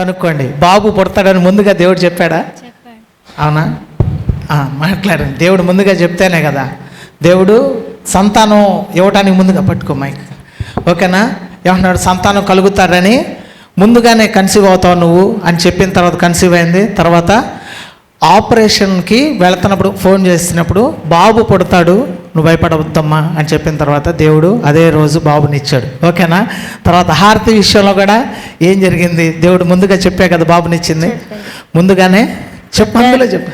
కనుక్కోండి. బాబు పుడతాడని ముందుగా దేవుడు చెప్పాడా? అవునా? మాట్లాడండి. దేవుడు ముందుగా చెప్తేనే కదా. దేవుడు సంతానం ఇవ్వటానికి ముందుగా పట్టుకో మైక్. ఓకేనా? ఏమన్నాడు? సంతానం కలుగుతాడని ముందుగానే కన్సీవ్ అవుతావు నువ్వు అని చెప్పిన తర్వాత కన్సీవ్ అయింది. తర్వాత ఆపరేషన్కి వెళ్తున్నప్పుడు ఫోన్ చేసినప్పుడు బాబు పుడతాడు నువ్వు భయపడవద్దమ్మా అని చెప్పిన తర్వాత దేవుడు అదే రోజు బాబునిచ్చాడు ఓకేనా? తర్వాత హారతి విషయంలో కూడా ఏం జరిగింది? దేవుడు ముందుగా చెప్పే కదా బాబునిచ్చింది. ముందుగానే చెప్పు అందులో చెప్పు?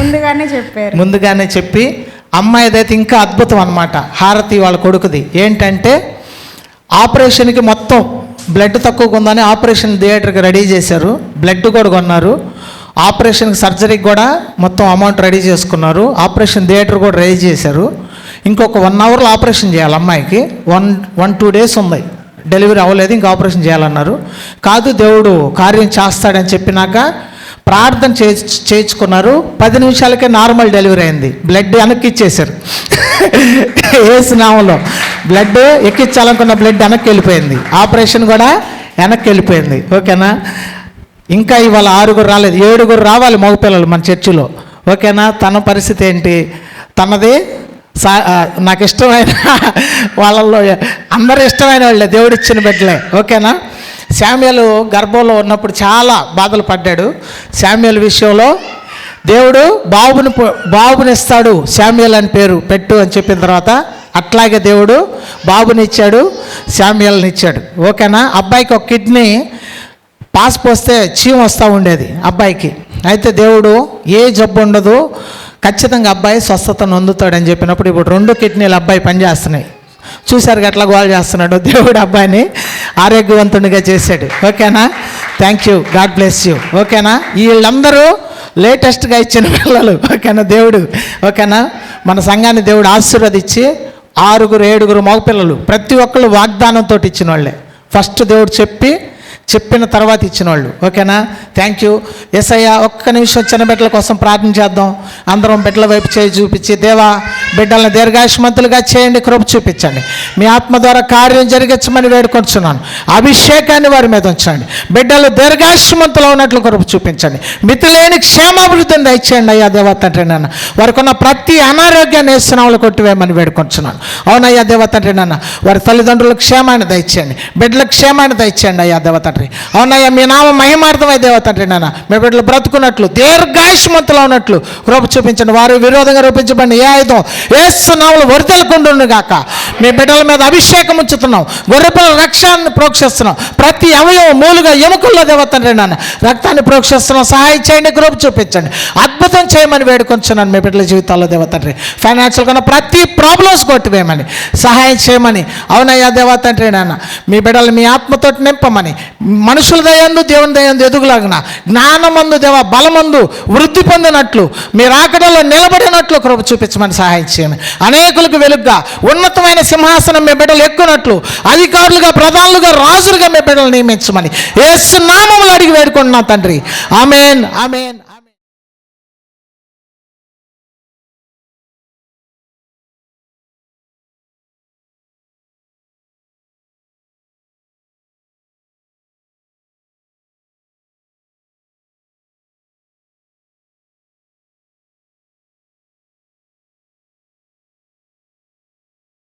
ముందుగానే చెప్పారు. ముందుగానే చెప్పి అమ్మాయిదైతే ఇంకా అద్భుతం అనమాట హారతి వాళ్ళ కొడుకుది. ఏంటంటే ఆపరేషన్కి మొత్తం బ్లడ్ తక్కువగా ఉందని ఆపరేషన్ థియేటర్కి రెడీ చేశారు. బ్లడ్ కూడా కొన్నారు. ఆపరేషన్కి సర్జరీకి కూడా మొత్తం అమౌంట్ రెడీ చేసుకున్నారు. ఆపరేషన్ థియేటర్ కూడా రెడీ చేశారు. ఇంకొక వన్ అవర్లో ఆపరేషన్ చేయాలి అమ్మాయికి. వన్ వన్ టూ డేస్ ఉంది. డెలివరీ అవ్వలేదు ఇంకా ఆపరేషన్ చేయాలన్నారు. కాదు దేవుడు కార్యం చేస్తాడని చెప్పినాక ప్రార్థన చే చేయించుకున్నారు. పది నిమిషాలకే నార్మల్ డెలివరీ అయింది. బ్లడ్ వెనక్కి ఇచ్చేశారు. ఏసునామంలో బ్లడ్ ఎక్కించాలనుకున్న బ్లడ్ వెనక్కి వెళ్ళిపోయింది. ఆపరేషన్ కూడా వెనక్కి వెళ్ళిపోయింది. ఓకేనా? ఇంకా ఇవాళ ఆరుగురు రాలేదు. ఏడుగురు రావాలి మగపిల్లలు మన చర్చిలో. ఓకేనా? తన పరిస్థితి ఏంటి? తనది సా నాకు ఇష్టమైన వాళ్ళల్లో అందరు ఇష్టమైన వాళ్ళే దేవుడిచ్చిన బిడ్డలే. ఓకేనా? శామ్యులు గర్భంలో ఉన్నప్పుడు చాలా బాధలు పడ్డాడు. శామ్యుల విషయంలో దేవుడు బాబుని బాబునిస్తాడు శామ్యుల్ అని పేరు పెట్టు అని చెప్పిన తర్వాత అట్లాగే దేవుడు బాబుని ఇచ్చాడు శామ్యుల్ని ఇచ్చాడు. ఓకేనా? అబ్బాయికి ఒక కిడ్నీ పాస్ పోస్తే చీమ వస్తూ ఉండేది అబ్బాయికి. అయితే దేవుడు ఏ జబ్బు ఉండదు ఖచ్చితంగా అబ్బాయి స్వస్థత నొందుతాడని చెప్పినప్పుడు ఇప్పుడు రెండు కిడ్నీలు అబ్బాయి పనిచేస్తున్నాయి చూశారు గట్ల గోల్ చేస్తున్నాడు దేవుడు అబ్బాయిని ఆరోగ్యవంతునిగా చేశాడు. ఓకేనా? Thank you god bless you ఓకేనా? వీళ్ళందరూ లేటెస్ట్గా ఇచ్చిన పిల్లలు. ఓకేనా? దేవుడు. ఓకేనా? మన సంఘాన్ని దేవుడు ఆశీర్వదించి ఆరుగురు ఏడుగురు మగపిల్లలు ప్రతి ఒక్కళ్ళు వాగ్దానంతో ఇచ్చిన వాళ్ళే ఫస్ట్ దేవుడు చెప్పి చెప్పిన తర్వాత ఇచ్చిన వాళ్ళు ఓకేనా? థ్యాంక్ యూ ఎస్ఐ ఒక్క నిమిషం చిన్న బిడ్డల కోసం ప్రార్థన చేద్దాం. అందరం బిడ్డల వైపు చేయి చూపించి దేవా బిడ్డలను దీర్ఘాయుష్మంతులుగా చేయండి కృప చూపించండి. మీ ఆత్మ ద్వారా కార్యం జరిగించమని వేడుకొంటున్నాను అభిషేకాన్ని వారి మీద ఉంచండి. బిడ్డలు దీర్ఘాయుష్మంతులు ఉన్నట్లు కృప చూపించండి. మితిలేని క్షేమాభివృద్ధిని దయచేయండి. అయ్యా దేవా తండ్రి నాన్న వారికి ఉన్న ప్రతి అనారోగ్యాన్ని వేస్తున్నాములు కొట్టివేయమని వేడుకొంటున్నాను అవునయ్యా దేవ తండ్రి నాన్న వారి తల్లిదండ్రుల క్షేమాన్ని దయచేయండి. బిడ్డల క్షేమాన్ని దయచేయండి. అయ్యా దేవ తండ్రి అవునయ్యా మీ నామ మహిమార్థమై దేవత తండ్రి నాన్న. మీ బిడ్డలు బ్రతుకున్నట్లు దీర్ఘాయుష్మంతులు ఉన్నట్లు రూప చూపించండి. వారు విరోధంగా రూపించబడిన ఏ ఆయుధం? ఏస్తున్నాములు వరితెలకుండును గాక మీ బిడ్డల మీద అభిషేకం ఉంచుతున్నాం. గొర్రెపిల్ల రక్షాన్ని ప్రోక్షిస్తున్నాం. ప్రతి అవయవం మూలుగా ఎముకల్లో దేవతండ్రి నాన్న. రక్తాన్ని ప్రోక్షిస్తున్నాం. సహాయం చేయండి గ్రూప్ చూపించండి. అద్భుతం చేయమని వేడుకొంచున్నాను మీ బిడ్డల జీవితాల్లో దేవతండ్రి. ఫైనాన్షియల్ కన్నా ప్రతి ప్రాబ్లమ్స్ కొట్టివేయమని. సహాయం చేయమని. అవునయ్యా దేవతండ్రి నాన్న. మీ బిడ్డలు మీ ఆత్మతోటి నింపమని. మనుషుల దయందు దేవుని దయందు ఎదుగులాగిన. జ్ఞానమందు దేవ బలమందు వృద్ధి పొందినట్లు. మీ రాకడలో నిలబడినట్లు కృప చూపించమని సహాయం చేయమని. అనేకులకు వెలుగ్గా ఉన్నతమైన సింహాసనం మీ బిడ్డలు ఎక్కునట్లు అధికారులుగా ప్రధానులుగా రాజులుగా మీ బిడ్డలు నియమించమని ఏసు నామములు అడిగి వేడుకుంటున్నాం తండ్రి. Amen amen.